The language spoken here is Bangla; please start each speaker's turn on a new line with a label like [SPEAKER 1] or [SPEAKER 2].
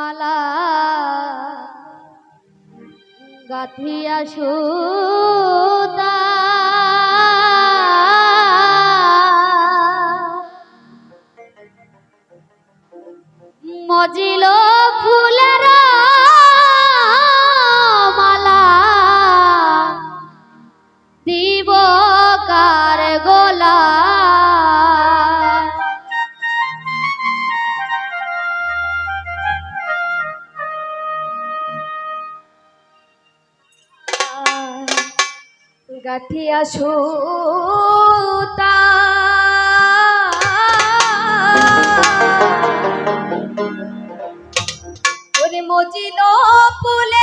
[SPEAKER 1] মালা গাথিয়া সুতা গাথিয়া সুতা। ওরে মজিল ফুলের